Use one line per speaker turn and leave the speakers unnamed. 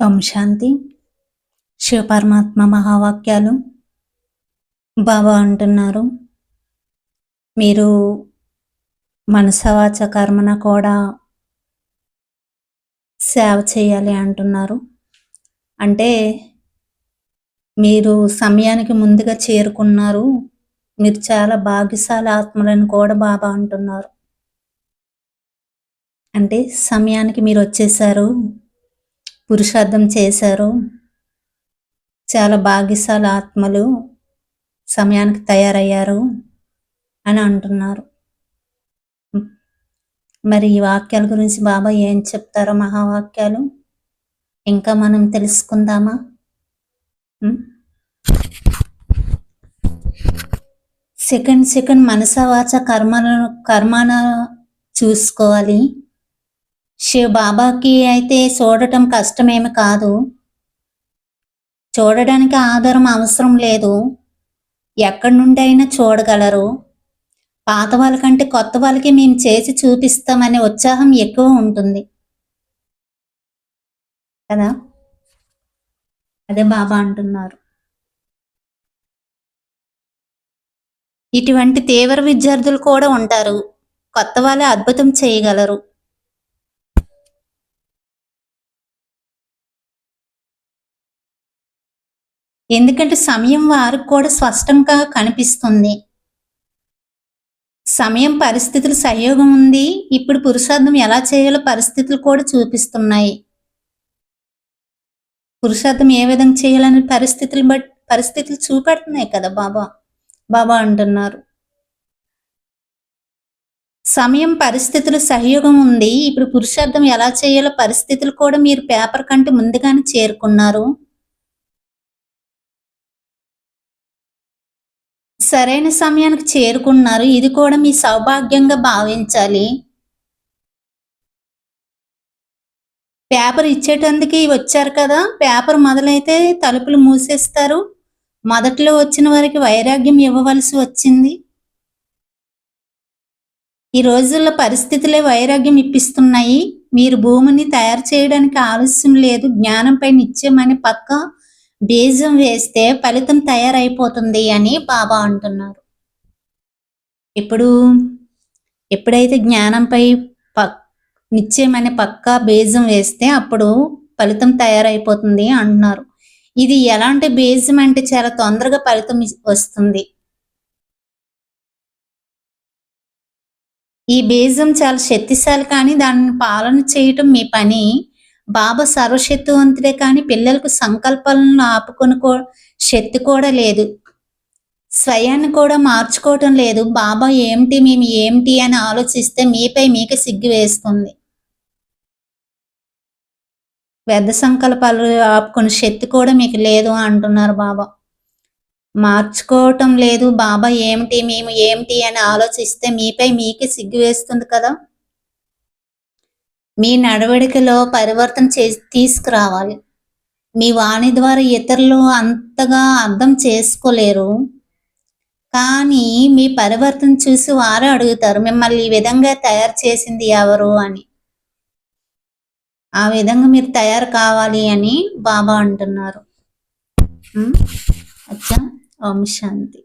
ఓం శాంతి. శివపరమాత్మ మహావాక్యాలు బాబా అంటున్నారు. మీరు మనసవాచ కర్మన కూడా సేవ చేయాలి అంటున్నారు. అంటే మీరు సమయానికి ముందుగా చేరుకున్నారు. మీరు చాలా భాగ్యశాల ఆత్మలను కూడా బాబా అంటున్నారు. అంటే సమయానికి మీరు వచ్చేసారు. పురుషార్థం చేశారు. చాలా భాగ్యశాల ఆత్మలు సమయానికి తయారయ్యారు అని అంటున్నారు. మరి ఈ వాక్యాల గురించి బాబా ఏం చెప్తారో మహావాక్యాలు? ఇంకా మనం తెలుసుకుందామా? సెకండ్ సెకండ్ మనసవాచ కర్మలను కర్మన చూసుకోవాలి. శివ బాబాకి అయితే చూడటం కష్టమేమి కాదు. చూడడానికి ఆధారం అవసరం లేదు. ఎక్కడి నుండి అయినా చూడగలరు. పాత వాళ్ళకంటే కొత్త వాళ్ళకి మేము చేసి చూపిస్తామనే ఉత్సాహం ఎక్కువ ఉంటుంది. కదా? అదే బాబా అంటున్నారు. ఇటువంటి తీవ్ర విద్యార్థులు కూడా ఉంటారు. కొత్త వాళ్ళే అద్భుతం చేయగలరు. ఎందుకంటే సమయం వారికి కూడా స్పష్టంగా కనిపిస్తుంది. సమయం పరిస్థితులు సహయోగం ఉంది. ఇప్పుడు పురుషార్థం ఎలా చేయాలో పరిస్థితులు కూడా చూపిస్తున్నాయి. పురుషార్థం ఏ విధంగా చేయాలని పరిస్థితులు బట్ పరిస్థితులు చూపెడుతున్నాయి కదా బాబా. బాబా అంటున్నారు. సమయం పరిస్థితులు సహయోగం ఉంది. ఇప్పుడు పురుషార్థం ఎలా చేయాలో పరిస్థితులు కూడా మీరు పేపర్ కంటే ముందుగానే చేరుకున్నారు. సరైన సమయానికి చేరుకున్నారు. ఇది కూడా మీ సౌభాగ్యంగా భావించాలి. పేపర్ ఇచ్చేటందుకు వచ్చారు కదా. పేపర్ మొదలైతే తలుపులు మూసేస్తారు. మొదట్లో వచ్చిన వారికి వైరాగ్యం ఇవ్వవలసి వచ్చింది. ఈ రోజుల్లో పరిస్థితులే వైరాగ్యం ఇప్పిస్తున్నాయి. మీరు భూమిని తయారు చేయడానికి ఆలస్యం లేదు. జ్ఞానంపై నిత్యమని పక్క బీజం వేస్తే ఫలితం తయారైపోతుంది అని బాబా అంటున్నారు. ఇప్పుడు ఎప్పుడైతే జ్ఞానంపై పక్ నిశ్చయమనే పక్కా బీజం వేస్తే అప్పుడు ఫలితం తయారైపోతుంది అంటున్నారు. ఇది ఎలాంటి బీజం అంటే చాలా తొందరగా ఫలితం వస్తుంది. ఈ బీజం చాలా శక్తిశాలి కానీ దాన్ని పాలన చేయటం మీ పని బాబా సర్వశక్తివంతుడే కానీ పిల్లలకు సంకల్పాలను ఆపుకొని శక్తి కూడా లేదు. స్వయాన్ని కూడా మార్చుకోవటం లేదు. బాబా ఏమిటి మేము ఏమిటి అని ఆలోచిస్తే మీపై మీకు సిగ్గు వేస్తుంది. పెద్ద సంకల్పాలు ఆపుకునే శక్తి కూడా మీకు లేదు అంటున్నారు బాబా. మార్చుకోవటం లేదు. బాబా ఏమిటి మేము ఏమిటి అని ఆలోచిస్తే మీపై మీకే సిగ్గు వేస్తుంది కదా. మీ నడవడికలో పరివర్తన చే తీసుకురావాలి. మీ వాణి ద్వారా ఇతరులు అంతగా అర్థం చేసుకోలేరు. కానీ మీ పరివర్తన చూసి వారే అడుగుతారు మిమ్మల్ని ఈ విధంగా తయారు చేసింది ఎవరు? అని. ఆ విధంగా మీరు తయారు కావాలి అని బాబా అంటున్నారు. అచ్చా. ఓం శాంతి.